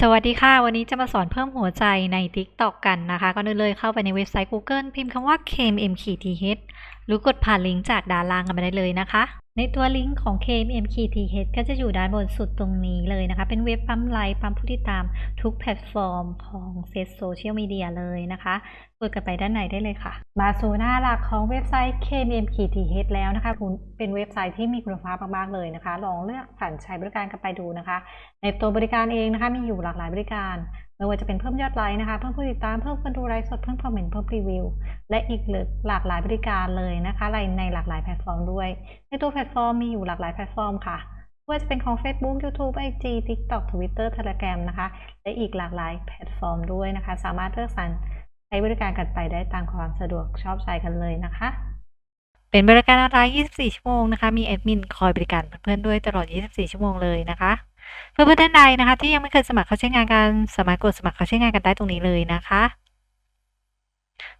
สวัสดีค่ะ วันนี้จะมาสอนเพิ่มหัวใจใน TikTok กันนะคะก็เลยเลยเข้าไปในเว็บไซต์ Google พิมพ์คำว่า KMMKTH หรือกดผ่านลิงก์จากด้านล่างกันไปได้เลยนะคะ ในตัวลิงก์ของ KMMKTH ก็จะอยู่ด้านบนสุดตรงนี้เลยนะคะ เป็นเว็บปั๊มไลค์ปั๊มผู้ติดตามทุกแพลตฟอร์มของเซตโซเชียลมีเดียเลยนะคะกดกันไปด้านในได้เลยค่ะ มาสู่หน้าหลักของเว็บไซต์ KMMKTH แล้วนะคะคุณเป็นเว็บไซต์ที่มีคุณภาพมากๆเลยนะคะ ลองเลือกผ่านใช้บริการกันไปดูนะคะ ในตัวบริการเองนะคะ มีอยู่หลากหลายบริการไม่ว่าจะเป็นเพิ่มยอดไลค์นะคะ เพิ่มผู้ติดตาม เพิ่มคนดูไลฟ์สด เพิ่มคอมเมนต์ เพิ่มรีวิว และอีกหลากหลายบริการเลยนะคะในในหลากหลายแพลตฟอร์มด้วย ในตัวแพลตฟอร์มมีอยู่หลากหลายแพลตฟอร์มค่ะไม่ว่าจะเป็นของ Facebook YouTube IG TikTok Twitter Telegram นะคะ และอีกหลากหลายแพลตฟอร์มด้วยนะคะ สามารถเลือกสรรใช้บริการกันไปได้ตามความสะดวกชอบใจกันเลยนะคะ เป็นบริการออนไลน์ 24 ชั่วโมงนะคะ มีแอดมินคอยบริการเพื่อนๆด้วยตลอด 24 ชั่วโมงเลยนะคะ เพื่อนๆท่านใดนะคะ ที่ยังไม่เคยสมัครเข้าใช้งานกันสามารถกดสมัครเข้าใช้งานกันได้ตรงนี้เลยนะคะ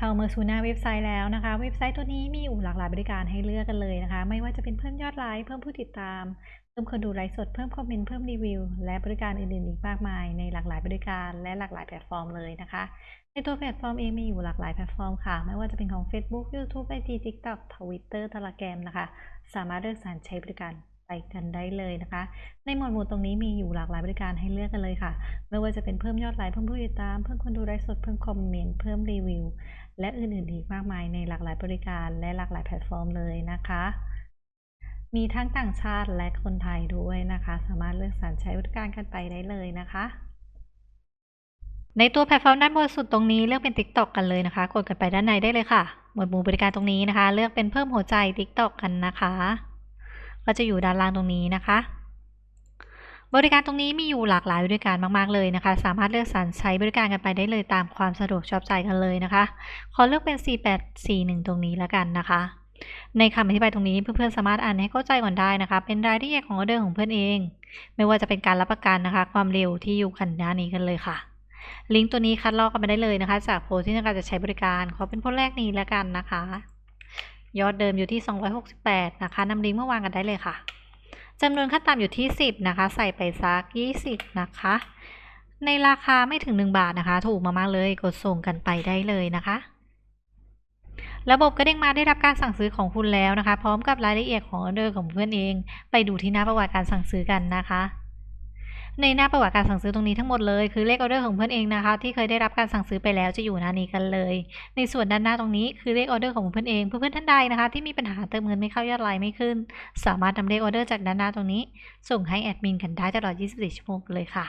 เข้ามาสู่หน้าเว็บไซต์แล้วนะคะ เว็บไซต์ตัวนี้มีอยู่หลากหลายบริการให้เลือกกันเลยนะคะ ไม่ว่าจะเป็นเพิ่มยอดไลค์เพิ่มผู้ติดตาม เพิ่มคนดูไลฟ์สดเพิ่มคอมเมนต์เพิ่มรีวิว และบริการอื่นๆอีกมากมาย ในหลากหลายบริการและหลากหลายแพลตฟอร์มเลยนะคะ ในตัวแพลตฟอร์มเองมีอยู่หลากหลายแพลตฟอร์มค่ะ ไม่ว่าจะเป็นของ Facebook YouTube IG TikTok Twitter Telegram นะคะ สามารถเลือกสรรใช้บริการไปกันได้เลยนะคะ ในหมวดหมู่ตรงนี้มีอยู่หลากหลายบริการให้เลือกกันเลยค่ะ ไม่ว่าจะเป็นเพิ่มยอดไลค์เพิ่มผู้ติดตาม เพิ่มคนดูไลฟ์สด เพิ่มคอมเมนต์ เพิ่มรีวิว และอื่นๆอีกมากมายในหลากหลายบริการและหลากหลายแพลตฟอร์มเลยนะคะ มีทั้งต่างชาติและคนไทยด้วยนะคะ สามารถเลือกสรรใช้บริการกันไปได้เลยนะคะ ในตัวแพลตฟอร์มด้านบนสุดตรงนี้เลือกเป็น TikTok กันเลยนะคะ กดกันไปด้านในได้เลยค่ะ หมวดหมู่บริการตรงนี้นะคะ เลือกเป็นเพิ่มหัวใจ TikTok กันนะคะ ก็จะอยู่ด้านล่างตรงนี้นะคะ บริการตรงนี้มีอยู่หลากหลายบริการมากๆเลยนะคะ สามารถเลือกสรรใช้บริการกันไปได้เลยตามความสะดวกชอบใจกันเลยนะคะ ขอเลือกเป็น 4841 ตรงนี้แล้วกันนะคะ ในคำอธิบายตรงนี้เพื่อนๆสามารถอ่านให้เข้าใจก่อนได้นะคะ เป็นรายละเอียดของออเดอร์ของเพื่อนเอง ไม่ว่าจะเป็นการรับประกันนะคะ ความเร็วที่อยู่ขันหน้านี้กันเลยค่ะ ลิงก์ตัวนี้คัดลอกกันไปได้เลยนะคะ จากโพสที่ต้องการจะใช้บริการ ขอเป็นโพสต์แรกนี้แล้วกันนะคะ ยอดเดิมอยู่ที่ 268 นะคะนำลิงก์มาวางกันได้เลยค่ะ จำนวนขั้นต่ำอยู่ที่ 10 นะคะ ใส่ไปซัก 20 นะคะ ในราคาไม่ถึง 1 บาทนะคะ ถูกมากๆเลยกดส่งกันไปได้เลยนะคะ ระบบก็เด้งมาได้รับการสั่งซื้อของคุณแล้วนะคะ พร้อมกับรายละเอียดของออเดอร์ของเพื่อนเอง ไปดูที่หน้าประวัติการสั่งซื้อกันนะคะ ในหน้าประวัติการสั่งซื้อตรงนี้ทั้งหมดเลยคือเลขออเดอร์ของเพื่อนเองนะคะ ที่เคยได้รับการสั่งซื้อไปแล้วจะอยู่หน้านี้กันเลย ในส่วนด้านหน้าตรงนี้คือเลขออเดอร์ของเพื่อนเองเพื่อนๆท่านใดนะคะ ที่มีปัญหาเติมเงินไม่เข้ายอดไลน์ไม่ขึ้น สามารถนำเลขออเดอร์จากด้านหน้าตรงนี้ ส่งให้แอดมินกันได้ตลอด 24 ชั่วโมงเลยค่ะ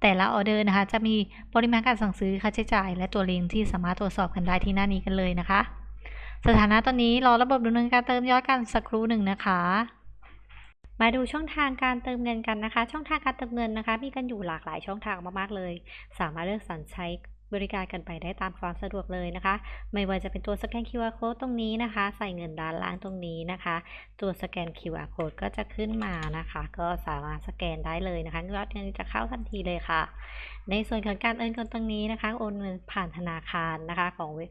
แต่ละออเดอร์นะคะ จะมีปริมาณการสั่งซื้อค่าใช้จ่าย และตัวลิงก์ที่สามารถตรวจสอบกันได้ที่หน้านี้กันเลยนะคะ สถานะตอนนี้รอระบบดำเนินการเติมยอดกันสักครู่หนึ่งนะคะ มาดูช่องทางการเติมเงินกันนะคะ ช่องทางการเติมเงินนะคะ มีกันอยู่หลากหลายช่องทางมากๆเลย สามารถเลือกสรรใช้บริการกันไปได้ตามความสะดวกเลยนะคะ ไม่ว่าจะเป็นตัวสแกน QR code ตรงนี้นะคะ ใส่เงินด้านล่างตรงนี้นะคะ ตัวสแกน QR code ก็จะขึ้นมานะคะ ก็สามารถสแกนได้เลยนะคะยอดเงินจะเข้าทันทีเลยค่ะ ในส่วนของการโอนเงินตรงนี้นะคะ โอนเงินผ่านธนาคารนะคะของเว็บ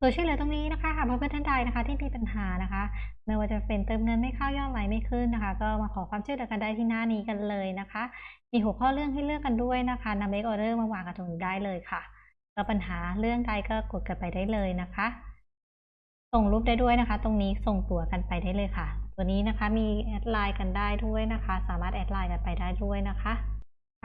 ตัวช่วยเหลือตรงนี้นะคะหากเพื่อนๆท่านใดนะคะ ที่มีปัญหานะคะ ไม่ว่าจะเป็นเติมเงินไม่เข้ายอดไหลไม่ขึ้นนะคะ ก็มาขอความช่วยเหลือกันได้ที่หน้านี้กันเลยนะคะ มีหัวข้อเรื่องให้เลือกกันด้วยนะคะนำเลขออเดอร์มาวางกันตรงนี้ได้เลยค่ะก็ปัญหาเรื่องใดก็กดกันไปได้เลยนะคะ ส่งรูปได้ด้วยนะคะ ตรงนี้ส่งตัวกันไปได้เลยค่ะ ตัวนี้นะคะมีแอดไลน์กันได้ด้วยนะคะ สามารถแอดไลน์กันไปได้ด้วยนะคะ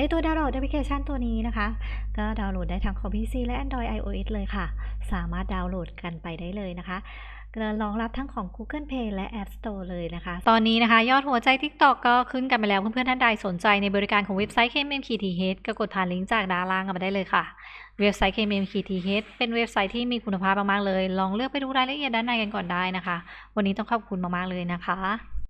ในตัวดาวน์โหลดแอปพลิเคชันตัวนี้นะคะ ก็ดาวน์โหลดได้ทั้งของ PC และ Android iOS เลยค่ะ สามารถดาวน์โหลดกันไปได้เลยนะคะรองรับทั้งของ Google Play และ App Store เลยนะคะ ตอนนี้นะคะ ยอดหัวใจ TikTok ก็ขึ้นกันไปแล้ว เพื่อนๆท่านใดสนใจในบริการของเว็บไซต์ KMMKTH ก็กดผ่านลิงก์จากด้านล่างกันมาได้เลยค่ะ เว็บไซต์ KMMKTH เป็นเว็บไซต์ที่มีคุณภาพมากๆเลย ลองเลือกไปดูรายละเอียดด้านในกันก่อนได้นะคะ วันนี้ต้องขอบคุณมากๆเลยนะคะ